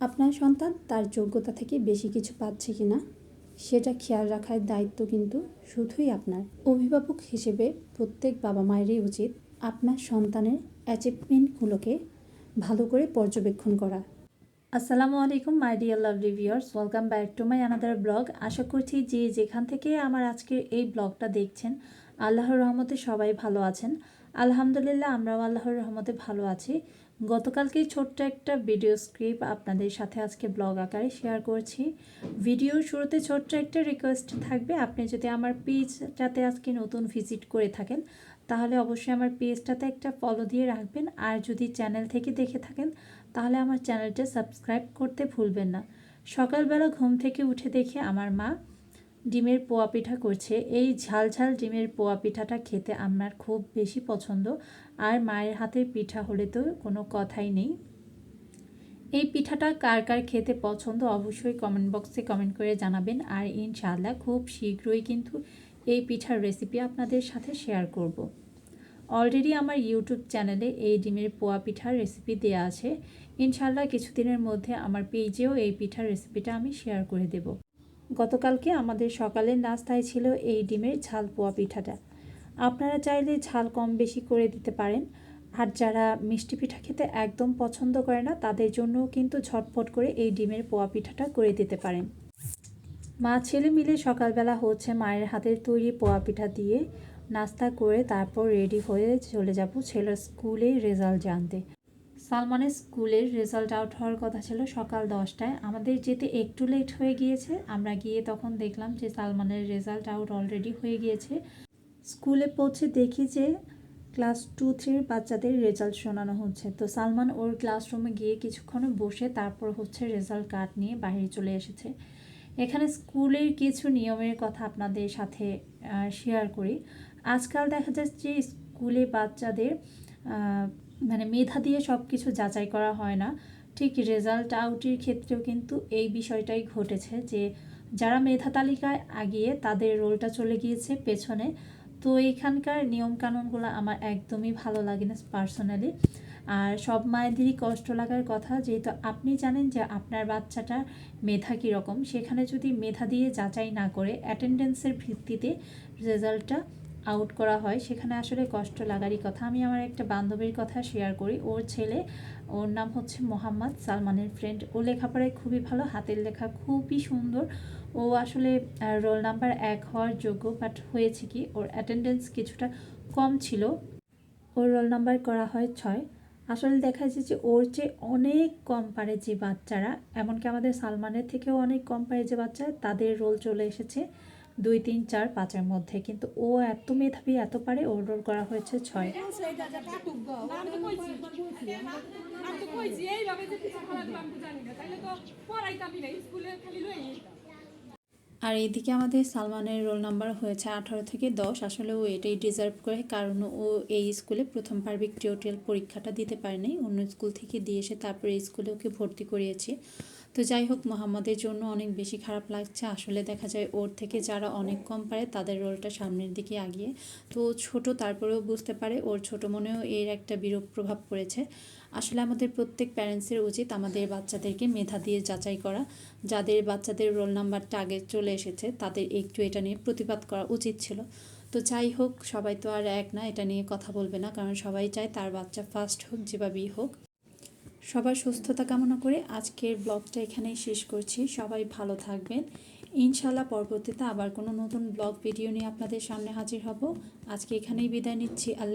আপনার সন্তান তার যোগ্যতা থেকে বেশি কিছু পাচ্ছে কি না, সেটা খেয়াল রাখার দায়িত্ব কিন্তু শুধুই আপনার। অভিভাবক হিসেবে প্রত্যেক বাবা মায়েরই উচিত আপনার সন্তানের অ্যাচিভমেন্টগুলোকে ভালো করে পর্যবেক্ষণ করা। আসসালামু আলাইকুম my dear love viewers welcome back to my another blog আশা করছি যে যেখান থেকে আমার আজকের এই ব্লগটা দেখছেন, আল্লাহর রহমতে সবাই ভালো আছেন। আলহামদুলিল্লাহ, আমরাও আল্লাহর রহমতে ভালো আছি। গতকালকেই ছোট্ট একটা ভিডিও স্ক্রিপ্ট আপনাদের সাথে আজকে ব্লগ আকারে শেয়ার করছি। ভিডিওর শুরুতে ছোট্ট একটা রিকোয়েস্ট থাকবে। আপনি যদি আমার পেজটাতে আজকে নতুন ভিজিট করে থাকেন, তাহলে অবশ্যই আমার পেজটাতে একটা ফলো দিয়ে রাখবেন। আর যদি চ্যানেল থেকে দেখে থাকেন, তাহলে আমার চ্যানেলটা সাবস্ক্রাইব করতে ভুলবেন না। সকালবেলা ঘুম থেকে উঠে দেখে আমার মা ডিমের পোয়া পিঠা করছে। এই ঝাল ঝাল ডিমের পোয়া পিঠাটা খেতে আমার খুব বেশি পছন্দ। আর মায়ের হাতের পিঠা হলে তো কোনো কথাই নেই। এই পিঠাটা কার কার খেতে পছন্দ অবশ্যই কমেন্ট বক্সে কমেন্ট করে জানাবেন। আর ইনশাআল্লাহ খুব শীঘ্রই কিন্তু এই পিঠার রেসিপি আপনাদের সাথে শেয়ার করব। অলরেডি আমার ইউটিউব চ্যানেলে এই ডিমের পোয়া পিঠার রেসিপি দেওয়া আছে। ইনশাআল্লাহ কিছুদিনের মধ্যে আমার পেজেও এই পিঠার রেসিপিটা আমি শেয়ার করে দেব। গতকালকে আমাদের সকালের নাস্তায় ছিল এই ডিমের ঝাল পোয়া পিঠাটা। আপনারা চাইলে ঝাল কম বেশি করে দিতে পারেন। আর যারা মিষ্টি পিঠা খেতে একদম পছন্দ করে না, তাদের জন্যও কিন্তু ঝটপট করে এই ডিমের পোয়া পিঠাটা করে দিতে পারেন। মা ছেলে মিলে সকালবেলা হচ্ছে মায়ের হাতের তৈরি পোয়া পিঠা দিয়ে নাস্তা করে তারপর রেডি হয়ে চলে যাব ছেলের স্কুলে রেজাল্ট জানতে। সালমানের স্কুলের রেজাল্ট আউট হওয়ার কথা ছিল সকাল দশটায়। আমাদের যেতে একটু লেট হয়ে গিয়েছে। আমরা গিয়ে তখন দেখলাম যে সালমানের রেজাল্ট আউট অলরেডি হয়ে গিয়েছে। স্কুলে পৌঁছে দেখি যে ক্লাস টু থ্রির বাচ্চাদের রেজাল্ট শোনানো হচ্ছে। তো সালমান ওর ক্লাসরুমে গিয়ে কিছুক্ষণ বসে তারপর হচ্ছে রেজাল্ট কার্ড নিয়ে বাইরে চলে এসেছে। এখানে স্কুলের কিছু নিয়মের কথা আপনাদের সাথে শেয়ার করি। আজকাল দেখা যাচ্ছে যে স্কুলে বাচ্চাদের মানে মেধা দিয়ে সব কিছু যাচাই করা হয় না। ঠিক রেজাল্ট আউটের ক্ষেত্রেও কিন্তু এই বিষয়টাই ঘটেছে যে, যারা মেধা তালিকায় আগিয়ে তাদের রোলটা চলে গিয়েছে পেছনে। তো এখানকার নিয়মকানুনগুলো আমার একদমই ভালো লাগে না পার্সোনালি আর সব মায়েদেরই কষ্ট লাগার কথা, যেহেতু আপনি জানেন যে আপনার বাচ্চাটার মেধা কীরকম, সেখানে যদি মেধা দিয়ে যাচাই না করে অ্যাটেন্ডেন্সের ভিত্তিতে রেজাল্টটা আউট করা হয়, সেখানে আসলে কষ্ট লাগারই কথা। আমি আমার একটা বান্ধবীর কথা শেয়ার করি। ওর ছেলে, ওর নাম হচ্ছে মোহাম্মদ সালমানের ফ্রেন্ড ও লেখাপড়ায় খুবই ভালো, হাতের লেখা খুবই সুন্দর। ও আসলে রোল নাম্বার এক হওয়ার যোগ্য বাট হয়েছে কি, ওর অ্যাটেন্ডেন্স কিছুটা কম ছিল। ওর রোল নাম্বার করা হয় ছয়। আসলে দেখা যাচ্ছে যে ওর চেয়ে অনেক কম পারে যে বাচ্চারা। এমনকি আমাদের সালমানের থেকেও অনেক কম পারে যে বাচ্চা তাদের রোল চলে এসেছে। দুই তিন চার পাঁচের মধ্যে। কিন্তু ও এত মেধাবী এত পারে ওর রোল করা হয়েছে ছয়। আর এইদিকে আমাদের সালমানের রোল নাম্বার হয়েছে আঠারো থেকে দশ। আসলে ও এটাই ডিজার্ভ করে কারণ ও এই স্কুলে প্রথমবার ভিক্টোরিয়াল পরীক্ষাটা দিতে পারেনি। অন্য স্কুল থেকে দিয়ে এসে তারপরে এই স্কুলে ওকে ভর্তি করিয়েছি। তো যাই হোক, মোহাম্মদের জন্য অনেক বেশি খারাপ লাগছে। আসলে দেখা যায় ওর থেকে যারা অনেক কম পারে, তাদের রোলটা সামনের দিকে আগিয়ে তো ছোট, তারপরেও বুঝতে পারে ওর ছোট মনেও এর একটা বিরূপ প্রভাব পড়েছে। আসলে আমাদের প্রত্যেক প্যারেন্টসের উচিত আমাদের বাচ্চাদেরকে মেধা দিয়ে যাচাই করা। যাদের বাচ্চাদের রোল নাম্বারটা আগে চলে এসেছে, তাদের একটু এটা নিয়ে প্রতিবাদ করা উচিত ছিল। তো যাই হোক, সবাই তো আর এক না, এটা নিয়ে কথা বলবে না। কারণ সবাই চায় তার বাচ্চা ফার্স্ট হোক, যেভাবেই হোক। সবার সুস্থতা কামনা করে আজকের ব্লগটা এখানেই শেষ করছি। সবাই ভালো থাকবেন। ইনশাল্লাহ পরবর্তীতে আবার কোনো নতুন ব্লগ, ভিডিও নিয়ে আপনাদের সামনে হাজির হব। আজকে এখানেই বিদায় নিচ্ছি। আল্লাহ